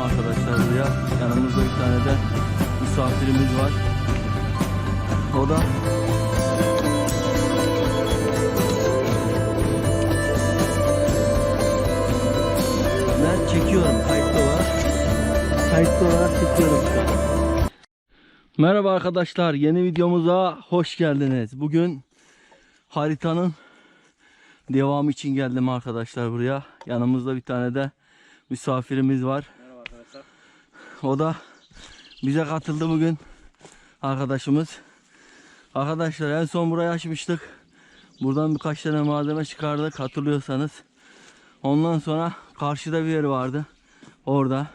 arkadaşlar buraya. Yanımızda bir tane de misafirimiz var. O da ben çekiyorum kayıtlı olarak. Kayıtlı olarak çekiyorum şu an. Merhaba arkadaşlar yeni videomuza hoş geldiniz. Bugün haritanın devamı için geldim arkadaşlar buraya. Yanımızda bir tane de misafirimiz var. O da bize katıldı bugün arkadaşımız. Arkadaşlar en son burayı açmıştık. Buradan birkaç tane malzeme çıkardık hatırlıyorsanız. Ondan sonra karşıda bir yer vardı. Orada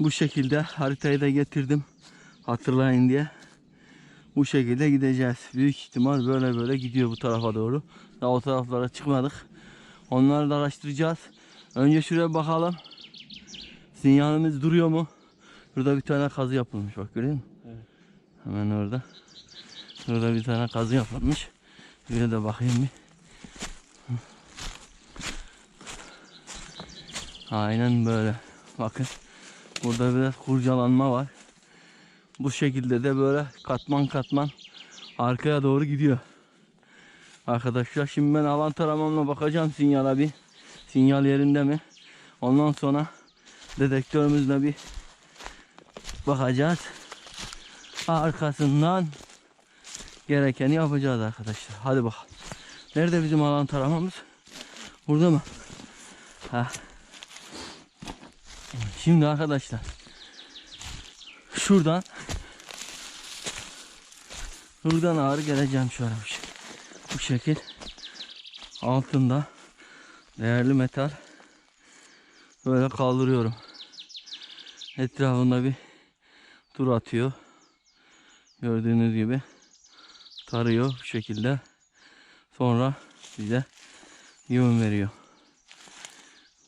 bu şekilde haritayı da getirdim. Hatırlayın diye. Bu şekilde gideceğiz. Büyük ihtimal böyle böyle gidiyor bu tarafa doğru. Daha o taraflara çıkmadık. Onları da araştıracağız. Önce şuraya bakalım. Sinyalimiz duruyor mu? Burada bir tane kazı yapılmış bak görüyor musun? Evet. Hemen orada. Burada bir tane kazı yapılmış. Şuraya da bakayım bir. Aynen böyle. Bakın. Burada biraz kurcalanma var. Bu şekilde de böyle katman katman arkaya doğru gidiyor. Arkadaşlar şimdi ben alan taramamla bakacağım sinyala bir. Sinyal yerinde mi? Ondan sonra dedektörümüzle bir bakacağız. Arkasından gerekeni yapacağız arkadaşlar. Hadi bakalım. Nerede bizim alan taramamız? Burada mı? Ha. Şimdi arkadaşlar şuradan buradan ağır geleceğim şöyle bir şey. Bu şekil altında değerli metal böyle kaldırıyorum. Etrafında bir tur atıyor. Gördüğünüz gibi tarıyor bu şekilde. Sonra bize yön veriyor.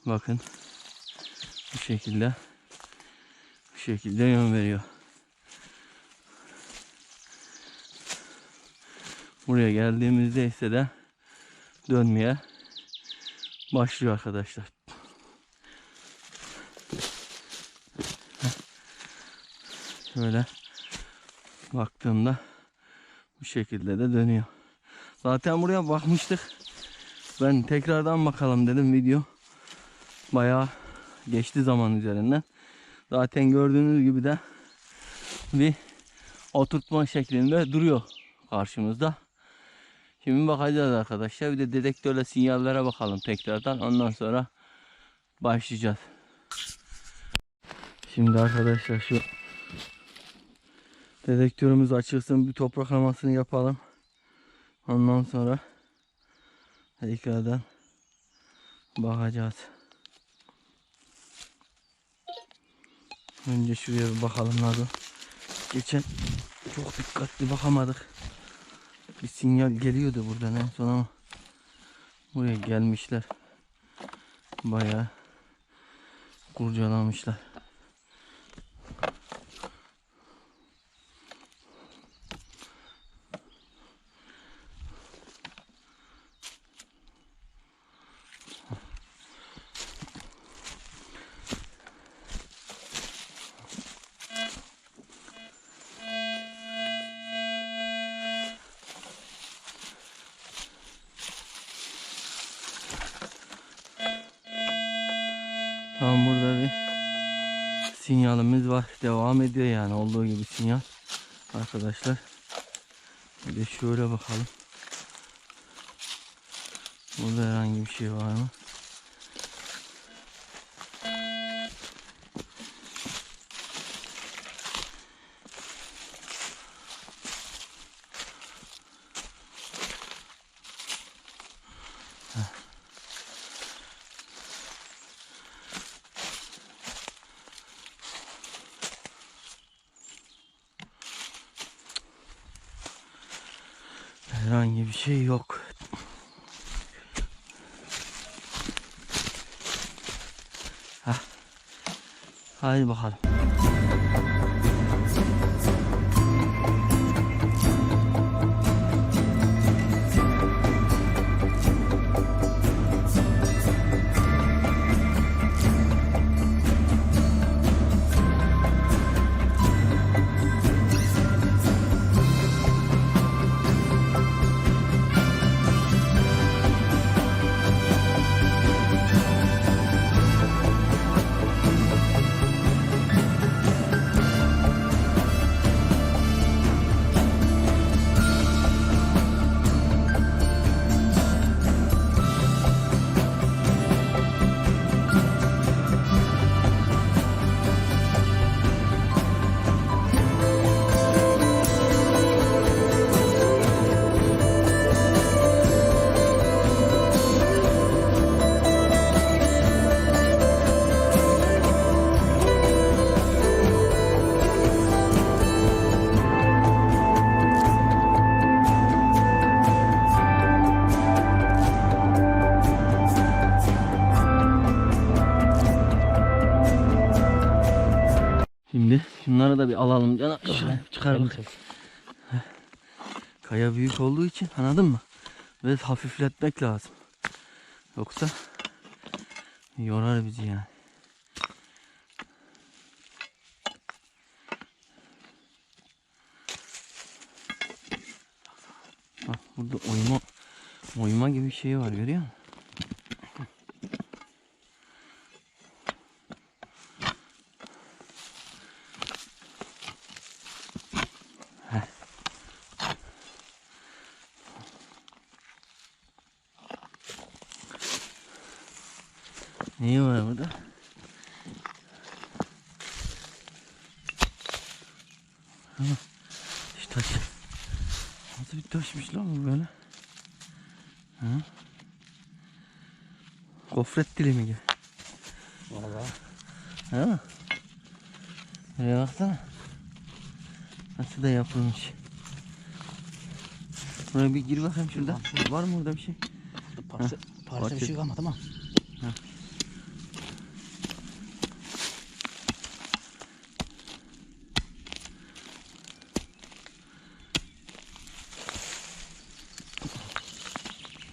Bakın bu şekilde bu şekilde yön veriyor. Buraya geldiğimizde ise de dönmeye başlıyor arkadaşlar. Şöyle baktığımda bu şekilde de dönüyor. Zaten buraya bakmıştık. Ben tekrardan bakalım dedim video. Bayağı geçti zaman üzerinden. Zaten gördüğünüz gibi de bir oturtma şeklinde duruyor karşımızda. Şimdi bakacağız arkadaşlar. Bir de dedektörle sinyallere bakalım tekrardan. Ondan sonra başlayacağız. Şimdi arkadaşlar şu dedektörümüz açılsın. Bir topraklamasını yapalım. Ondan sonra tekrardan bakacağız. Önce şuraya bir bakalım nasıl. Geçen çok dikkatli bakamadık. Bir sinyal geliyordu buradan en son ama buraya gelmişler. Bayağı kurcalamışlar. Sinyalimiz var. Devam ediyor yani olduğu gibi sinyal. Arkadaşlar. Bir de şöyle bakalım. Burada herhangi bir şey var mı? Herhangi bir şey yok. Hah. Hadi bakalım. Şimdi da bir alalım canım. Elini çıkaralım. Kaya büyük olduğu için anladın mı? Ve hafifletmek lazım. Yoksa yorar bizi yani. Bak burada oyma oyma gibi bir şey var görüyor musun? Neyi var burada? Şu taş. Nasıl bir taşmış lan bu böyle? Ha? Gofret dilimi gibi. Vallahi. Ha? Buraya baksana. Nasıl da yapılmış. Buraya bir gir bakayım şurada. Var mı orada bir şey? Parça, parça parça- bir şey kalmadı ama.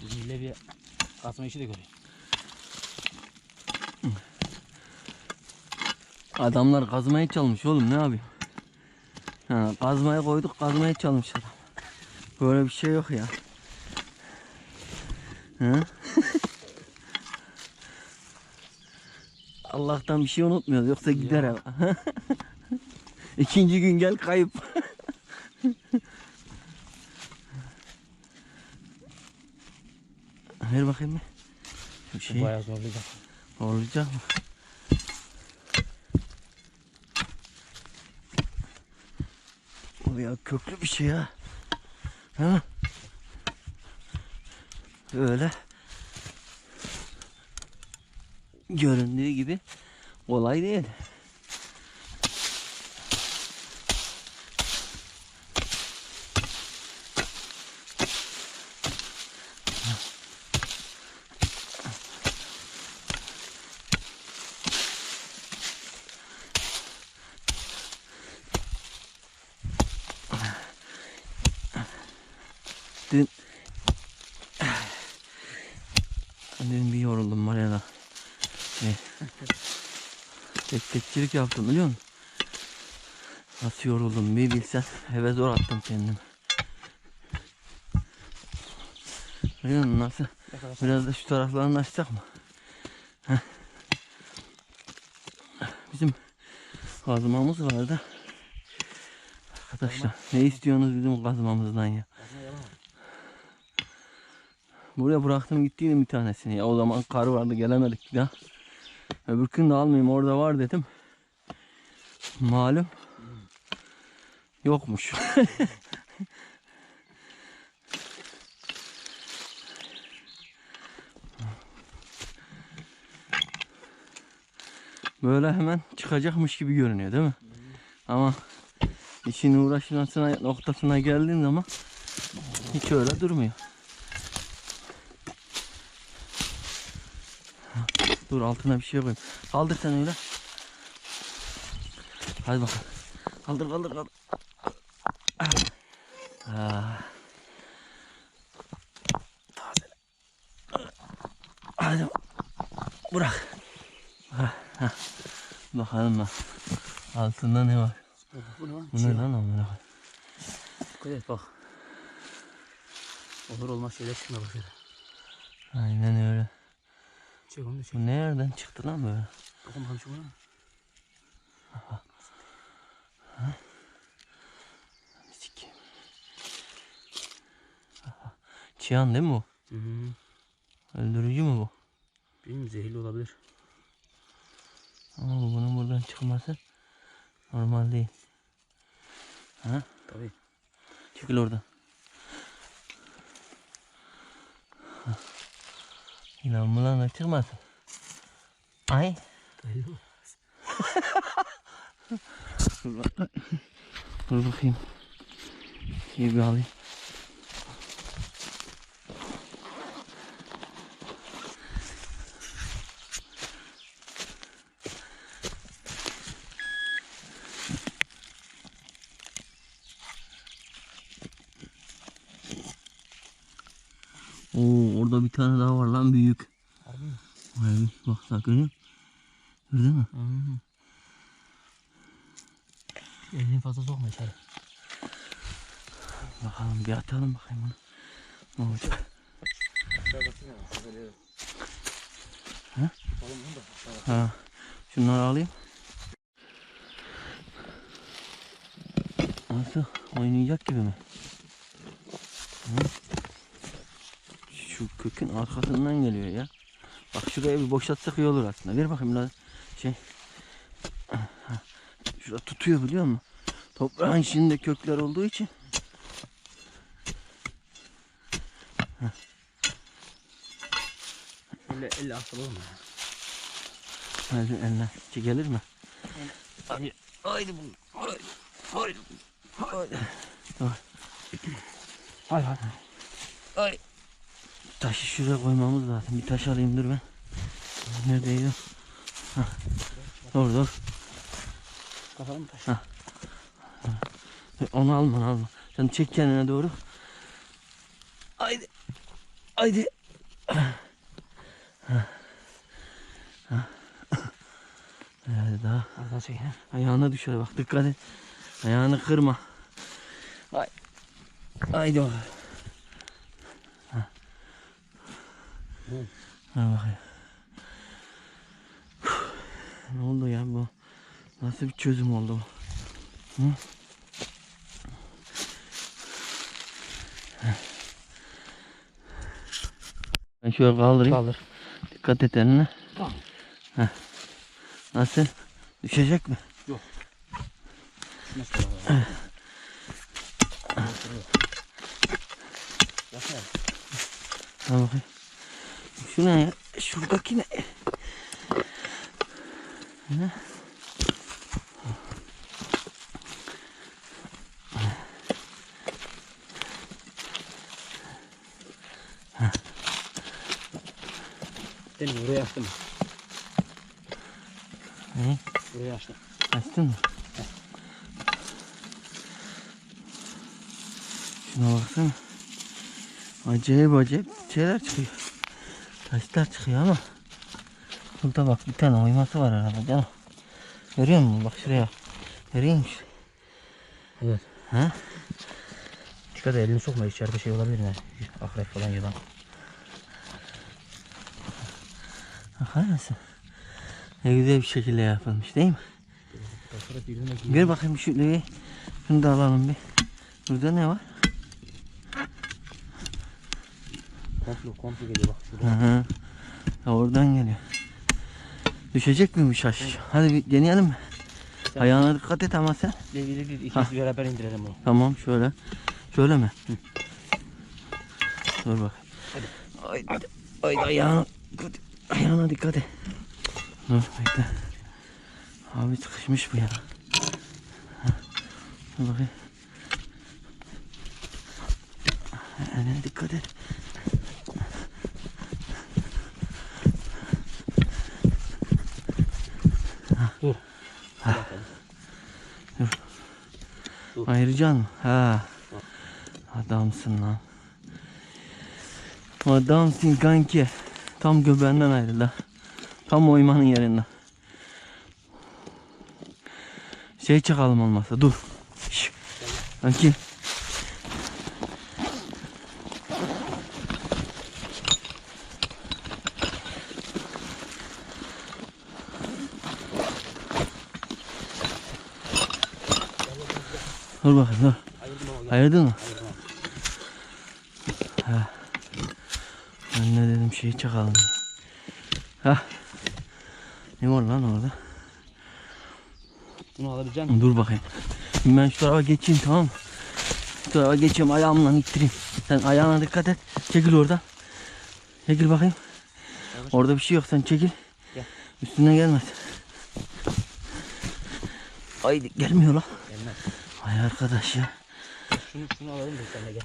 Bizim ille bir kazma işi de göreyim. Adamlar kazmayı çalmış oğlum ne yapayım? Ha, kazmayı koyduk kazmayı çalmış adam. Böyle bir şey yok ya. Hı? Allah'tan bir şey unutmuyoruz yoksa gider eve. İkinci gün gel kayıp. Ver bakayım bir. Bir Bu şey bayağı zorlayacak. olacak mı? O ya köklü bir şey ya. Ha? Öyle. Göründüğü gibi kolay değil. Dün Dün bir yoruldum var ya da şey, tek tekçilik yaptım biliyor musun? Nasıl yoruldum bir bilsen eve zor attım kendimi. Biliyor musun nasıl? Biraz da şu taraflarını açsak mı? Heh. Bizim kazmamız vardı. Arkadaşlar ne istiyorsunuz bizim kazmamızdan ya? Buraya bıraktım gittiydim bir tanesini ya. O zaman kar vardı gelemedik bir daha. Öbür gün de almayayım orada var dedim. Malum. Yokmuş. Böyle hemen çıkacakmış gibi görünüyor değil mi? Ama işin uğraşmasına noktasına geldiğin zaman hiç öyle durmuyor. Dur altına bir şey koyayım. Kaldır sen öyle. Hadi bakalım. Kaldır kaldır kaldır. Ah. Taze. Hadi bırak. Ah, ah. Bakalım bak. Altında ne var? Bu ne lan? Bu ne lan amına koyayım? Bak. Olur olmaz şeyler çıkmaya başladı. Aynen öyle. Çek onu da çek. Bu nereden çıktı lan böyle? Bakın bakalım şu bana. Sikeyim. Aha. Çiyan değil mi bu? Hı hı. Öldürücü mü bu? Bilmiyorum zehirli olabilir. Ama bunun buradan çıkması normal değil. Ha? Tabii. Çekil oradan. İlan mı lan çıkmasın. Ay. Belli o. Dur, bak- Dur bakayım. Şeyi bir alayım. Oo orada bir tane daha var lan büyük. Harbi mi? Musun? Gördün mü? Hmm. Elini fazla sokma içeri. Bakalım bir atalım bakayım onu. Ne olacak? Ha? Ha. Şunları alayım. Nasıl? Oynayacak gibi mi? Hı? Şu kökün arkasından geliyor ya. Bak şuraya bir boşaltsak iyi olur aslında. Ver bakayım lan şey. Şurada tutuyor biliyor musun? Toprağın içinde kökler olduğu için. Elle, elle asıl olma. Hadi eline. Gelir mi? Hadi. Haydi bu. Haydi. Haydi. Haydi. Hay hay. Ay. Taşı şuraya koymamız lazım. Bir taş alayım dur ben. Neredeydi? Hah. Dur dur. Kafalı mı taş? Onu alma alma. Sen çek kendine doğru. Haydi. Haydi. Hadi daha. Oradan çek. Ayağına düşer bak dikkat et. Ayağını kırma. Hay. Haydi bak. Ha. Bakayım. Ne oldu ya bu? Nasıl bir çözüm oldu bu? Hı? Ben şöyle kaldırayım. Kaldır. Dikkat et eline. Tamam. Nasıl? Düşecek mi? Nasıl kaldır? Şu ne ya? Şuradaki ne? Ne? Seni buraya açtım. Ne? Buraya açtım. Açtın mı? Şuna baksana. Acayip acayip şeyler çıkıyor. Taşlar çıkıyor ama. Burada bak bir tane oyması var arada canım. Görüyor musun? Bak şuraya. Görüyor musun? Evet. Ha? Dikkat elini sokma içeride şey olabilir mi? Akrep falan yılan. Bakar mısın? Ne güzel bir şekilde yapılmış değil mi? Ver bakayım şu leğeyi. Şunu da alalım bir. Burada ne var? Komplo komplo geliyor bak. Hı Şurada. hı. Ya oradan geliyor. Düşecek mi bu şaş? Hadi bir deneyelim mi? Ayağına dikkat et ama sen. Değil değil değil. Beraber indirelim bunu. Tamam şöyle. Şöyle mi? Dur bak. Ay, ay, ayağına, ayağına dikkat et. Dur bekle. Abi sıkışmış bu ya. Ha, Dur bakayım. Eline dikkat et. Ayıracaksın mı? Ha. Adamsın lan. Adamsın kanki. Tam göbeğinden ayrıldı. Tam oymanın yerinde. Şey çıkalım olmazsa dur. Şş. Kanki. Dur bakayım dur. Ayırdın mı? Ama. Ben ne dedim şeyi çakalım. Ha. Ne var lan orada? Bunu alabilecek misin? Dur bakayım. Ben şu tarafa geçeyim tamam mı? Şu tarafa geçeyim ayağımla ittireyim. Sen ayağına dikkat et. Çekil oradan. Çekil bakayım. Yavaş. Orada bir şey yok sen çekil. Gel. Üstüne gelmez. Ay gelmiyor lan. Gelmez. Ay arkadaş ya. Şunu, şunu alalım da de gel.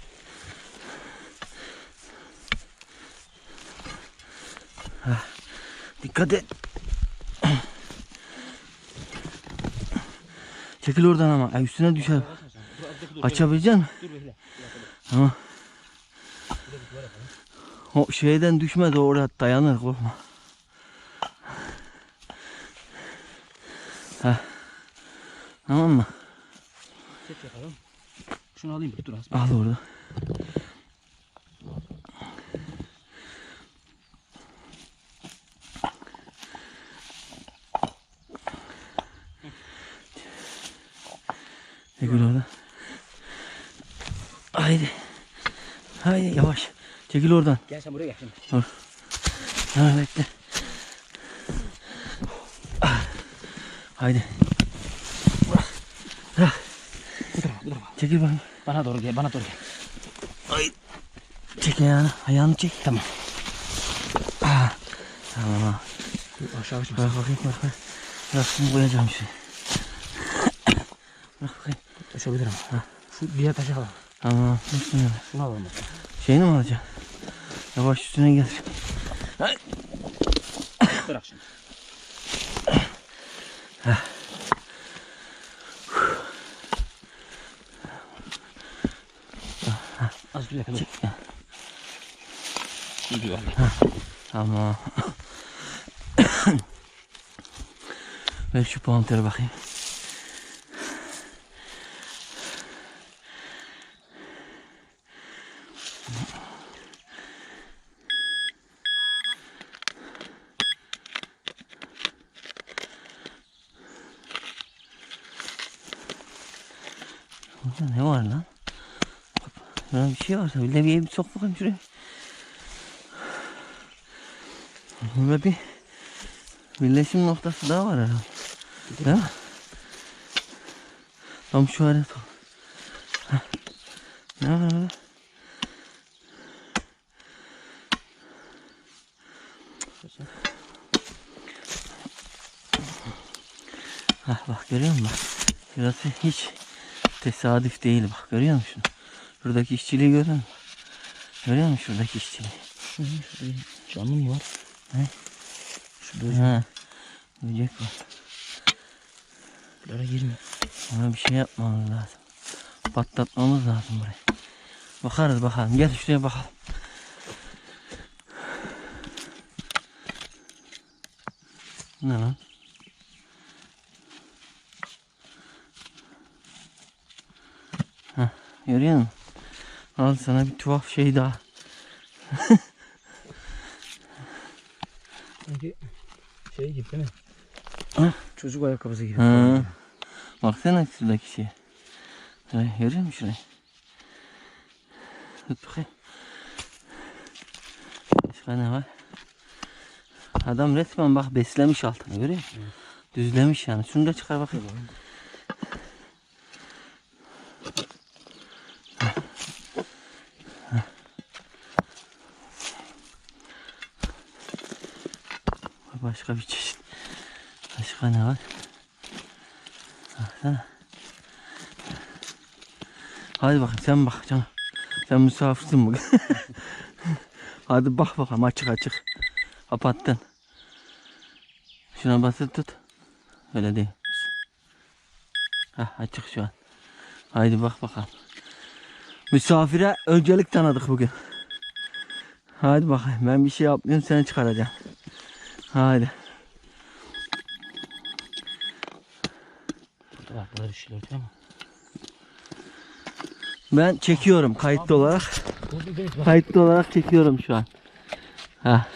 Dikkat et. Çekil oradan ama. Ay üstüne düşer. Açabilecek misin? Tamam. O şeyden düşmez o oraya dayanır korkma. Heh. Tamam mı? Set yakalım. Şunu alayım bir dur az. Al orada. Çekil orada. Haydi. Haydi yavaş. Çekil oradan. Gel sen buraya gel şimdi. Ha bekle. Haydi. Bu tarafa bu tarafa. Çekil bakayım. Bana doğru gel bana doğru gel. Ay. Çek ayağını. Ayağını çek. Tamam. Ah. Tamam. Aşağı uçma. Bırak bakayım bırak bakayım. Bırak şunu koyacağım şimdi. Bırak bakayım. Taşabilirim. Ha. Şu diğer taşı al. Tamam. Üstüne. Şunu alalım. Şeyini mi alacaksın? Yavaş üstüne gel. Bırak şimdi. Az dur yakala. Gidiyor. Tamam. Ver şu pantere bakayım. Burada ne var lan? Böyle bir şey varsa bir de bir, sok bakayım şuraya. Burada bir birleşim noktası daha var herhalde. Değil mi? Tam şu alet ol. Ne var orada? Hah bak görüyor musun bak. Şurası hiç tesadüf değil bak görüyor musun? Şuradaki işçiliği görüyor musun? Görüyor musun şuradaki işçiliği? Şurada canlı mı var? Ne? Şurada Ha. Böcek var. Şuraya girme. Ona bir şey yapmamız lazım. Patlatmamız lazım burayı. Bakarız bakalım. Gel şuraya bakalım. Ne lan? Heh, görüyor musun? Al sana bir tuhaf şey daha. Sanki şey gibi değil mi? Ha? Çocuk ayakkabısı gibi. Ha. Baksana şuradaki şey. Şurayı görüyor musun şurayı? Tut bakayım. Başka ne var? Adam resmen bak beslemiş altını görüyor musun? Düzlemiş yani. Şunu da çıkar bakayım. Başka bir çeşit. Başka ne var? Baksana. Hadi bakayım sen bak canım. Sen misafirsin bugün. Hadi bak bakalım açık açık. Kapattın. Şuna basıp tut. Öyle değil. Hah açık şu an. Haydi bak bakalım. Misafire öncelik tanıdık bugün. Hadi bakayım ben bir şey yapmıyorum seni çıkaracağım. Haydi. Burada bak burada değil mi? Ben çekiyorum kayıtlı olarak. Kayıtlı olarak çekiyorum şu an. Ha.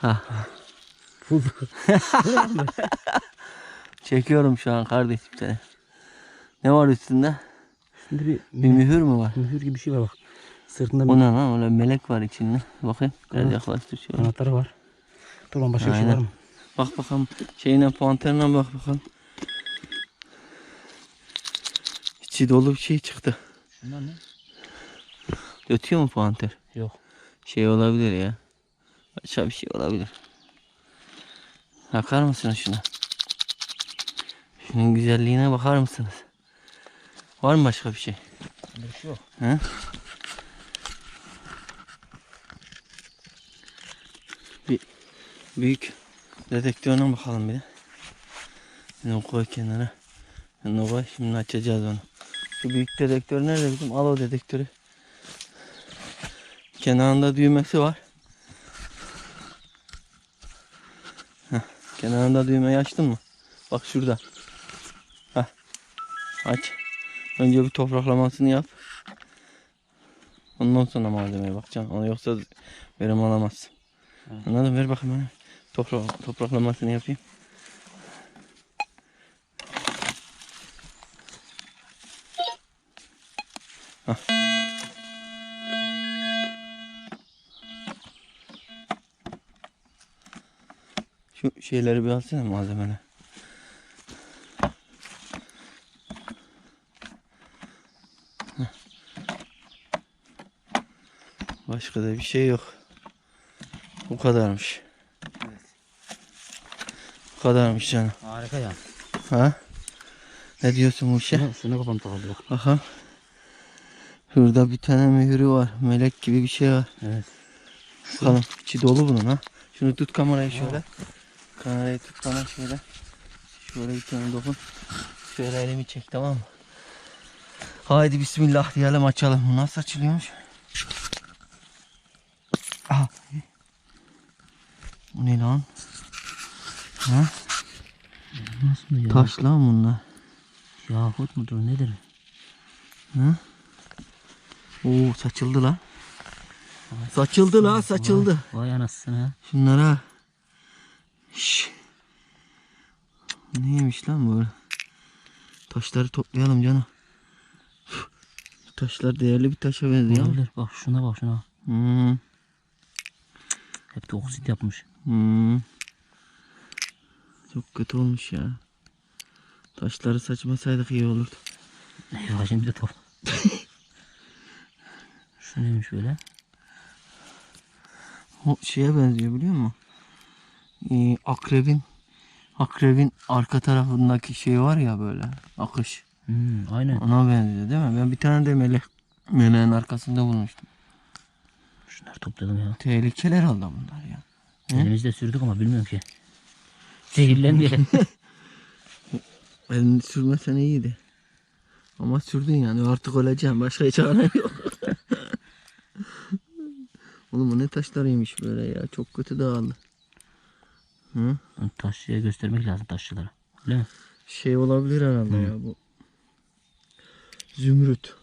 Ha. Çekiyorum şu an kardeşim seni. Ne var üstünde? Şimdi bir Bir mühür mü var? mühür gibi bir şey var bak. Sırtında O bir ne lan? Öyle melek var içinde. Bakayım. Biraz yaklaştır şöyle. anahtarı var. Dur lan başka bir şey Aynen. var mı? Bak bakalım. Şeyine panterine bak bakalım. İçi dolu bir şey çıktı. Şunlar ne? Ötüyor mu panter? Yok. Şey olabilir ya. Başka bir şey olabilir. Bakar mısınız şuna? Şunun güzelliğine bakar mısınız? Var mı başka bir şey? Bir şey yok. He? Büyük dedektörüne bakalım bir de. Bunu koy kenara. Bunu koy. Şimdi açacağız onu. Şu büyük dedektör nerede bizim? Al o dedektörü. kenarında düğmesi var. Heh, kenarında düğmeyi açtın mı? Bak şurada. Heh. Aç. Önce bir topraklamasını yap. Ondan sonra malzemeye bakacaksın. Onu yoksa verim alamazsın. Anladın? Ver bakayım bana. Toprak, topraklamasını yapayım. Şu şeyleri bir alsana malzemeler. Heh. Başka da bir şey yok. Bu kadarmış. Kadarmış canım. Harika ya. Ha? Ne diyorsun bu işe? Şunu, şunu kafam takıldı bak. Aha. Şurada bir tane mühürü var. Melek gibi bir şey var. Evet. Bakalım. içi dolu bunun ha. Şunu tut kamerayı şöyle. Kamerayı tut bana şöyle. Şöyle bir tane dokun. Şöyle elimi çek tamam mı? Haydi bismillah diyelim açalım. Bu nasıl açılıyormuş? Aha. Bu ne lan? Ha? Nasıl ya? Taş lan bunlar. Yahut mudur nedir? Hı? Oo saçıldı lan. Saçıldı la saçıldı. Vay anasını. Şunlara. Şş. Neymiş lan böyle? Taşları toplayalım canım. Bu taşlar değerli bir taşa benziyor. Olabilir. Bak şuna bak şuna. Hmm, Hep de oksit yapmış. hmm. Çok kötü olmuş ya. Taşları saçmasaydık iyi olurdu. Eyvah şimdi de top. Şu neymiş böyle? O şeye benziyor biliyor musun? Ee, akrebin akrebin arka tarafındaki şey var ya böyle akış. Hmm, aynen. Ona benziyor değil mi? Ben bir tane de melek meleğin arkasında bulmuştum. Şunları toplayalım ya. Tehlikeli herhalde bunlar ya. Elimizde sürdük ama bilmiyorum ki. Zehirlenmeyelim. Elini sürmesen iyiydi. Ama sürdün yani artık öleceğim. Başka çare yok. Oğlum bu ne taşlarıymış böyle ya. Çok kötü dağıldı. Hı? Taşçıya göstermek lazım taşçılara. Öyle mi? Şey olabilir herhalde ya bu. Zümrüt.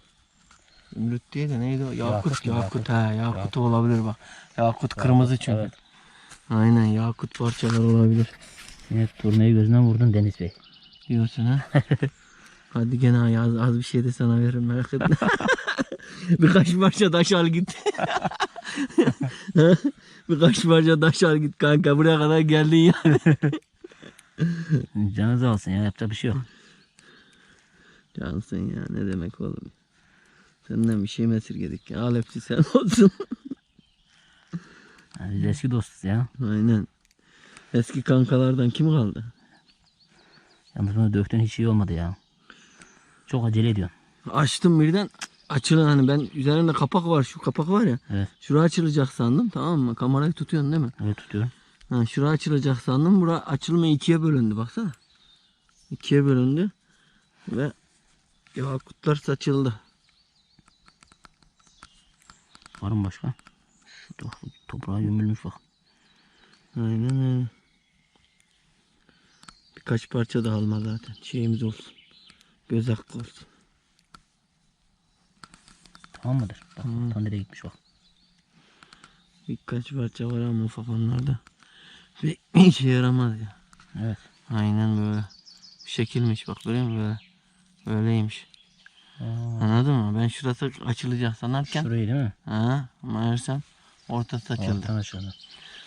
Zümrüt değil de neydi o? Yakut. Yakut mu? Yakut, ha. Yakut olabilir bak. Yakut kırmızı çünkü. evet. Aynen yakut parçalar olabilir. Yine turnayı gözünden vurdun Deniz Bey. Diyorsun ha. Hadi gene az, az bir şey de sana veririm merak etme. Birkaç parça taş al git. Birkaç parça taş al git kanka. Buraya kadar geldin ya. Canı sağ olsun ya yapacak bir şey yok. Cansın ya ne demek oğlum. Senden bir şey mi esirgedik ya. Al hepsi sen olsun. Yani biz eski dostuz ya. Aynen. Eski kankalardan kim kaldı? Yalnız bunu döktün hiç iyi olmadı ya. Çok acele ediyorsun. Açtım birden açılan hani ben üzerinde kapak var şu kapak var ya. Evet. Şura açılacak sandım tamam mı? Kamerayı tutuyorsun değil mi? Öyle tutuyorum. Ha, şura açılacak sandım. Bura açılma ikiye bölündü baksana. İkiye bölündü. Ve yakutlar saçıldı. Var mı başka? Şu toprağa gömülmüş bak. Aynen öyle. Birkaç parça da alma zaten. Şeyimiz olsun. Göz hakkı olsun. Tamam mıdır? Bak Tamam. tam nereye gitmiş bak. Birkaç parça var ama ufak onlarda. Bir işe yaramaz ya. Evet. Aynen böyle. Şekilmiş bak görüyor musun böyle. Böyleymiş. Aa, Anladın mı? Ben şurası açılacak sanarken. şurayı değil mi? Ha, meğersem ortası açıldı. Ortadan açıldı.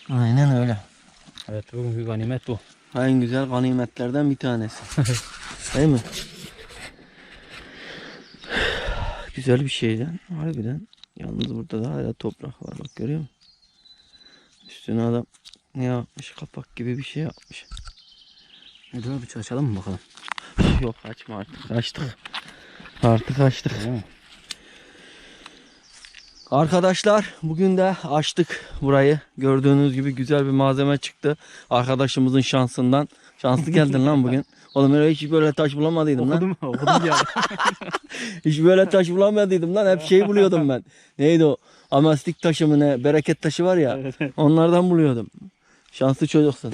Aynen öyle. Evet bugünkü ganimet bu. En güzel ganimetlerden bir tanesi. Değil mi? Güzel bir şeyden. Harbiden. Yalnız burada da hala toprak var. Bak görüyor musun? Üstüne adam ne yapmış? Kapak gibi bir şey yapmış. Hadi abi çalışalım mı bakalım? Yok açma artık. Açtık. Artık açtık. Değil mi? Arkadaşlar bugün de açtık burayı. Gördüğünüz gibi güzel bir malzeme çıktı. Arkadaşımızın şansından. Şanslı geldin lan bugün. Oğlum öyle hiç böyle taş bulamadıydım lan. Okudum, okudum ya. Hiç böyle taş bulamadıydım lan. Hep şey buluyordum ben. Neydi o? Amastik taşı mı ne? Bereket taşı var ya. Onlardan buluyordum. Şanslı çocuksun.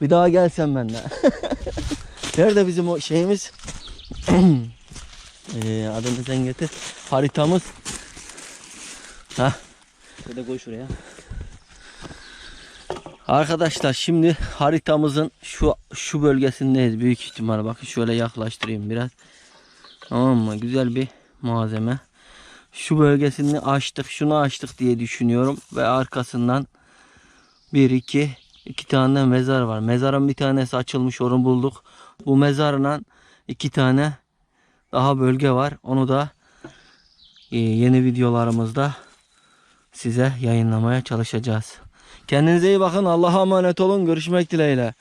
Bir daha gelsen benimle. Nerede bizim o şeyimiz? ee, adını sen getir. Haritamız. Hah. Şöyle koy şuraya. Arkadaşlar şimdi haritamızın şu şu bölgesindeyiz büyük ihtimal. Bakın şöyle yaklaştırayım biraz. Tamam mı? Güzel bir malzeme. Şu bölgesini açtık, şunu açtık diye düşünüyorum ve arkasından bir iki iki tane mezar var. Mezarın bir tanesi açılmış, onu bulduk. Bu mezarla iki tane daha bölge var. Onu da e, yeni videolarımızda size yayınlamaya çalışacağız. Kendinize iyi bakın. Allah'a emanet olun. Görüşmek dileğiyle.